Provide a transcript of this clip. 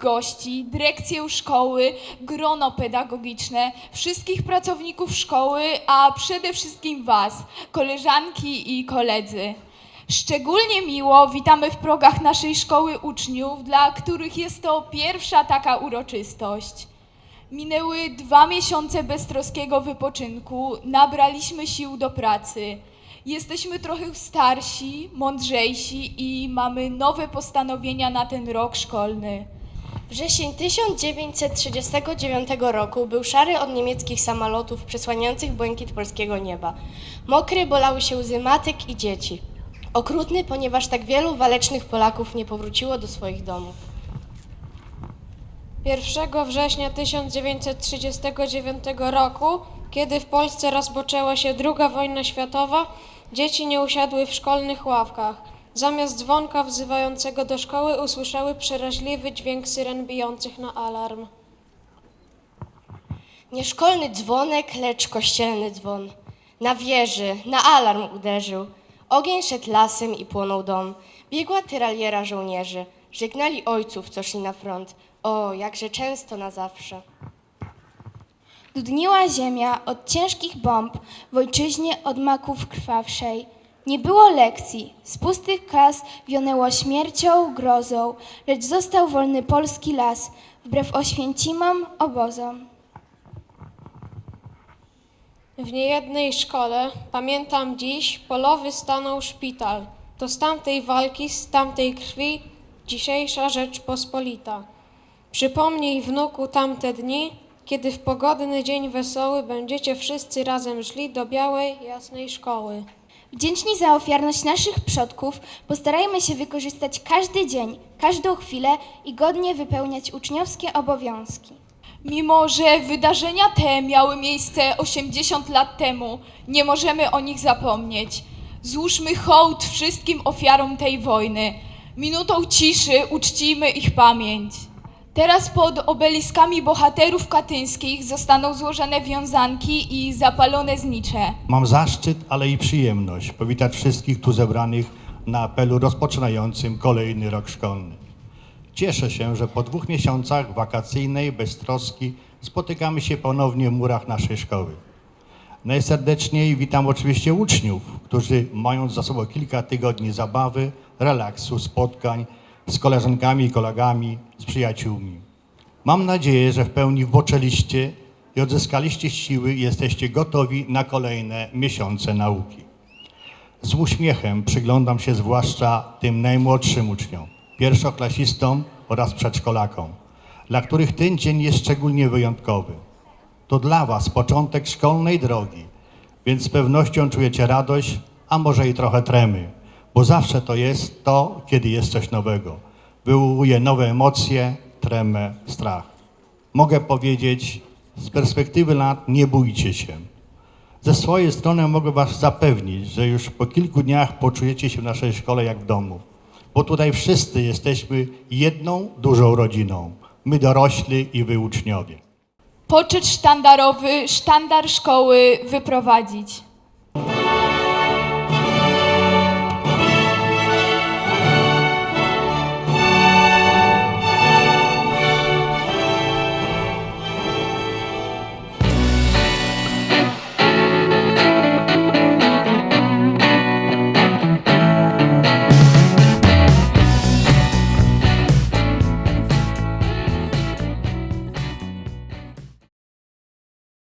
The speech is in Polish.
gości, dyrekcję szkoły, grono pedagogiczne, wszystkich pracowników szkoły, a przede wszystkim Was, koleżanki i koledzy. Szczególnie miło witamy w progach naszej szkoły uczniów, dla których jest to pierwsza taka uroczystość. Minęły dwa miesiące beztroskiego wypoczynku, nabraliśmy sił do pracy. Jesteśmy trochę starsi, mądrzejsi i mamy nowe postanowienia na ten rok szkolny. Wrzesień 1939 roku był szary od niemieckich samolotów przesłaniających błękit polskiego nieba. Mokry bolały się łzy matek i dzieci. Okrutny, ponieważ tak wielu walecznych Polaków nie powróciło do swoich domów. 1 września 1939 roku, kiedy w Polsce rozpoczęła się II wojna światowa, dzieci nie usiadły w szkolnych ławkach. Zamiast dzwonka wzywającego do szkoły usłyszały przeraźliwy dźwięk syren bijących na alarm. Nie szkolny dzwonek, lecz kościelny dzwon. Na wieży, na alarm uderzył. Ogień szedł lasem i płonął dom. Biegła tyraliera żołnierzy. Żegnali ojców, co szli na front. O, jakże często na zawsze. Dudniła ziemia od ciężkich bomb, w ojczyźnie od maków krwawszej. Nie było lekcji, z pustych klas wionęło śmiercią, grozą, lecz został wolny polski las, wbrew Oświęcimom, obozom. W niejednej szkole, pamiętam dziś, polowy stanął szpital. To z tamtej walki, z tamtej krwi, dzisiejsza Rzeczpospolita. Przypomnij wnuku tamte dni, kiedy w pogodny dzień wesoły będziecie wszyscy razem szli do białej, jasnej szkoły. Wdzięczni za ofiarność naszych przodków, postarajmy się wykorzystać każdy dzień, każdą chwilę i godnie wypełniać uczniowskie obowiązki. Mimo, że wydarzenia te miały miejsce 80 lat temu, nie możemy o nich zapomnieć. Złóżmy hołd wszystkim ofiarom tej wojny. Minutą ciszy uczcijmy ich pamięć. Teraz pod obeliskami bohaterów katyńskich zostaną złożone wiązanki i zapalone znicze. Mam zaszczyt, ale i przyjemność powitać wszystkich tu zebranych na apelu rozpoczynającym kolejny rok szkolny. Cieszę się, że po dwóch miesiącach wakacyjnej beztroski spotykamy się ponownie w murach naszej szkoły. Najserdeczniej witam oczywiście uczniów, którzy mając za sobą kilka tygodni zabawy, relaksu, spotkań z koleżankami kolegami, z przyjaciółmi. Mam nadzieję, że w pełni wboczeliście i odzyskaliście siły i jesteście gotowi na kolejne miesiące nauki. Z uśmiechem przyglądam się zwłaszcza tym najmłodszym uczniom, pierwszoklasistom oraz przedszkolakom, dla których ten dzień jest szczególnie wyjątkowy. To dla Was początek szkolnej drogi, więc z pewnością czujecie radość, a może i trochę tremy, bo zawsze to jest to, kiedy jest coś nowego. Wywołuje nowe emocje, tremę, strach. Mogę powiedzieć, z perspektywy lat nie bójcie się. Ze swojej strony mogę Was zapewnić, że już po kilku dniach poczujecie się w naszej szkole jak w domu, bo tutaj wszyscy jesteśmy jedną dużą rodziną. My dorośli i Wy uczniowie. Poczet sztandarowy, sztandar szkoły wyprowadzić.